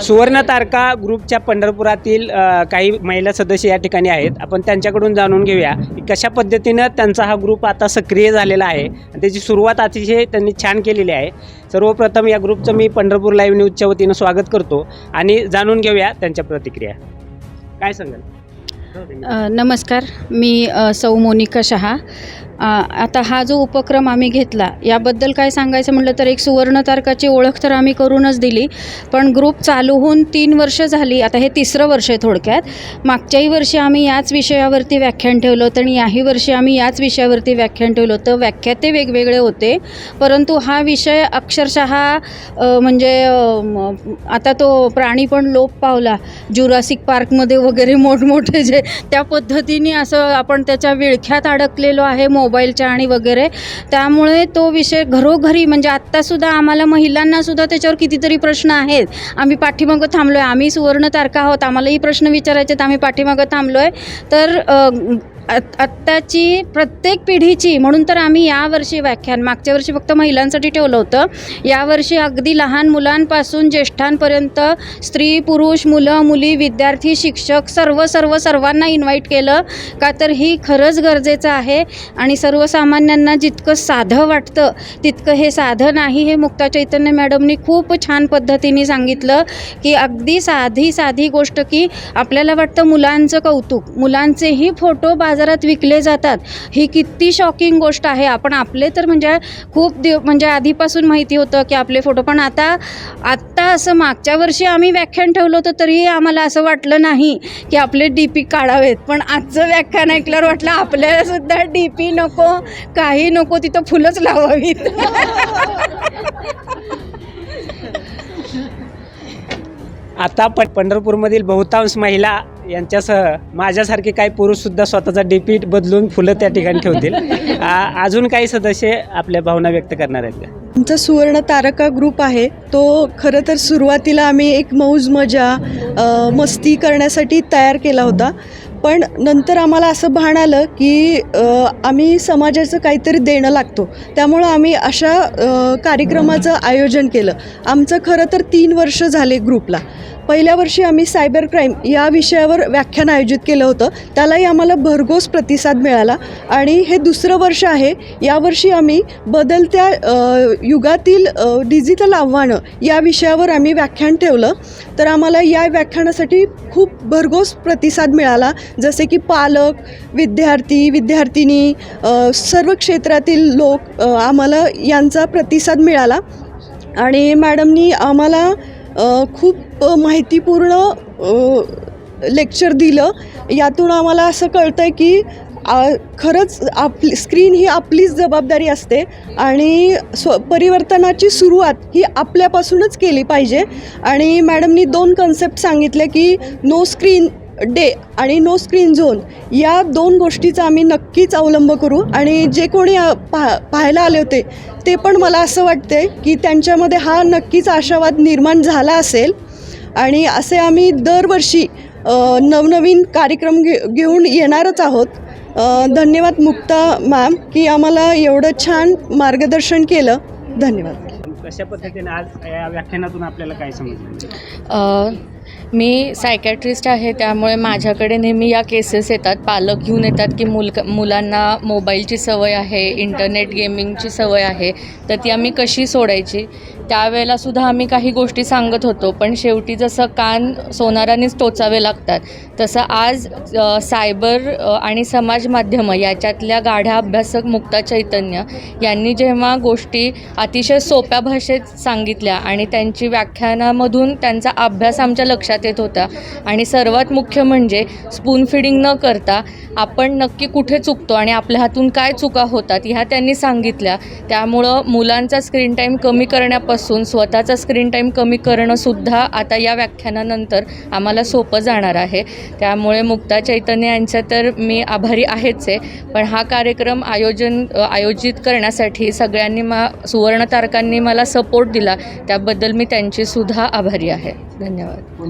सुवर्ण तारका ग्रुपच्या पंढरपुरातील अ, काही महिला सदस्य या ठिकाणी आहेत. आपण त्यांच्याकडून जाणून घेऊया की कशा पद्धतीनं त्यांचा हा ग्रुप आता सक्रिय झालेला आहे. आणि त्याची सुरुवात अतिशय त्यांनी छान केलेली आहे. सर्वप्रथम या ग्रुपचं मी पंढरपूर लाईव्ह न्यूजच्या वतीनं स्वागत करतो आणि जाणून घेऊया त्यांच्या प्रतिक्रिया. काय सांगाल? अ, नमस्कार. मी अ, सौ मोनिका शहा. आता हा जो उपक्रम आम्ही घेतला याबद्दल काय सांगायचं म्हटलं तर एक सुवर्ण तारकाची ओळख तर आम्ही करूनच दिली. पण ग्रुप चालू होऊन तीन वर्ष झाली आता हे तिसरं वर्ष आहे थोडक्यात. मागच्याही वर्षी आम्ही याच विषयावरती व्याख्यान ठेवलं होतं आणि याही वर्षी आम्ही याच विषयावरती व्याख्यान ठेवलं होतं. व्याख्याते वेगवेगळे होते परंतु हा विषय अक्षरशः म्हणजे आता तो प्राणी पण लोप पावला. जुरासिक पार्कमध्ये वगैरे मोठमोठे जे त्या पद्धतीने असं आपण त्याच्या विळख्यात अडकलेलो आहे मोबाईलच्या आणि वगैरे. त्यामुळे तो विषय घरोघरी म्हणजे आत्तासुद्धा आम्हाला महिलांनासुद्धा त्याच्यावर कितीतरी प्रश्न आहेत. आम्ही पाठीमागं थांबलो आहे आम्ही सुवर्ण तारखा आहोत. आम्हालाही प्रश्न विचारायचे आहेत. आम्ही पाठीमागं थांबलो आहे तर आत- आत्ताची प्रत्येक पिढीची म्हणून तर आम्ही यावर्षी व्याख्यान मागच्या वर्षी फक्त महिलांसाठी ठेवलं होतं. यावर्षी अगदी लहान मुलांपासून ज्येष्ठांपर्यंत स्त्री पुरुष मुलं मुली विद्यार्थी शिक्षक सर्व सर्व सर्वांना इन्व्हाइट केलं. का तर ही खरंच गरजेचं आहे आणि सर्वसामान्यांना जितकं साधं वाटतं तितकं हे साधं नाही हे मुक्ता चैतन्य मॅडमनी खूप छान पद्धतीने सांगितलं की अगदी साधी साधी गोष्ट की आपल्याला वाटतं मुलांचं कौतुक मुलांचेही फोटो बा बाजारात विकले जातात. ही किती शॉकिंग गोष्ट आहे. आपण आपले तर म्हणजे खूप दिव म्हणजे आधीपासून माहिती होतं की आपले फोटो पण आता आत्ता असं मागच्या वर्षी आम्ही व्याख्यान ठेवलं होतं तरीही आम्हाला असं वाटलं नाही की आपले डी पी काढावेत. पण आजचं व्याख्यान ऐकल्यावर वाटलं आपल्याला सुद्धा डी पी नको काही नको तिथं फुलंच लावावीत. आता प पंढरपूरमधील बहुतांश महिला यांच्यासह माझ्यासारखे काही पुरुषसुद्धा स्वतःचा डिपीट बदलून फुलं त्या ठिकाणी ठेवतील. अजून काही सदस्य आपल्या भावना व्यक्त करणार आहेत का? आमचा सुवर्ण तारका ग्रुप आहे. तो खरं तर सुरुवातीला आम्ही एक मौज मजा मस्ती करण्यासाठी तयार केला होता. पण नंतर आम्हाला असं भान आलं की आम्ही समाजाचं काहीतरी देणं लागतो. त्यामुळं आम्ही अशा कार्यक्रमाचं आयोजन केलं. आमचं खरं तर तीन वर्ष झाले ग्रुपला. पहिल्या वर्षी आम्ही सायबर क्राईम या विषयावर व्याख्यान आयोजित केलं होतं. त्यालाही आम्हाला भरघोस प्रतिसाद मिळाला. आणि हे दुसरं वर्ष आहे. यावर्षी आम्ही बदलत्या युगातील डिजिटल आव्हानं या विषयावर आम्ही व्याख्यान ठेवलं. तर आम्हाला या व्याख्यानासाठी खूप भरघोस प्रतिसाद मिळाला. जसे की पालक विद्यार्थी विद्यार्थिनी सर्व क्षेत्रातील लोक आम्हाला यांचा प्रतिसाद मिळाला. आणि मॅडमनी आम्हाला खूप माहितीपूर्ण लेक्चर दिलं. यातून आम्हाला असं कळतं आहे की खरंच आपली स्क्रीन ही आपलीच जबाबदारी असते आणि स्व परिवर्तनाची सुरुवात ही आपल्यापासूनच केली पाहिजे. आणि मॅडमनी दोन कन्सेप्ट सांगितले की नो स्क्रीन डे आणि नो स्क्रीन झोन या दोन गोष्टीचा आम्ही नक्कीच अवलंब करू. आणि जे कोणी पा पाह पाहायला आले होते ते पण मला असं वाटते की त्यांच्यामध्ये हा नक्कीच आशावाद निर्माण झाला असेल. आणि असे आम्ही दरवर्षी नवनवीन कार्यक्रम घे घेऊन येणारच आहोत. धन्यवाद मुक्ता मॅम की आम्हाला एवढं छान मार्गदर्शन केलं. धन्यवाद. कशा पद्धतीने आज या व्याख्यानातून आपल्याला काय समजलं? मी सायकॅट्रिस्ट आहे त्यामुळे माझ्याकडे नेहमी या केसेस येतात. पालक घेऊन येतात की मुल मुलांना मोबाईलची सवय आहे इंटरनेट गेमिंगची सवय आहे तर ती आम्ही कशी सोडायची? त्यावेळेला सुद्धा आम्ही काही गोष्टी सांगत होतो पण शेवटी जसं कान सोनारानेच टोचावे लागतात तसं आज सायबर आणि समाज माध्यमं याच्यातल्या गाढ्या अभ्यासक मुक्ता चैतन्य यांनी जेव्हा गोष्टी अतिशय सोप्या भाषेत सांगितल्या आणि त्यांची व्याख्यानामधून त्यांचा अभ्यास आमच्या लक्षात येत होता आणि सर्वात मुख्य म्हणजे स्पून फिडिंग न करता आपण नक्की कुठे चुकतो आणि आपल्या हातून काय चुका होतात ह्या त्यांनी सांगितल्या. त्यामुळं मुलांचा स्क्रीन टाईम कमी करण्यापासून स्वतःचा स्क्रीन टाईम कमी करणंसुद्धा आता या व्याख्यानानंतर आम्हाला सोपं जाणार आहे. त्यामुळे मुक्ता चैतन्य यांचं तर मी आभारी आहेच आहे. पण हा कार्यक्रम आयोजन आयोजित करण्यासाठी सगळ्यांनी मा सुवर्ण तारकांनी मला सपोर्ट दिला त्याबद्दल मी त्यांची सुद्धा आभारी आहे. धन्यवाद.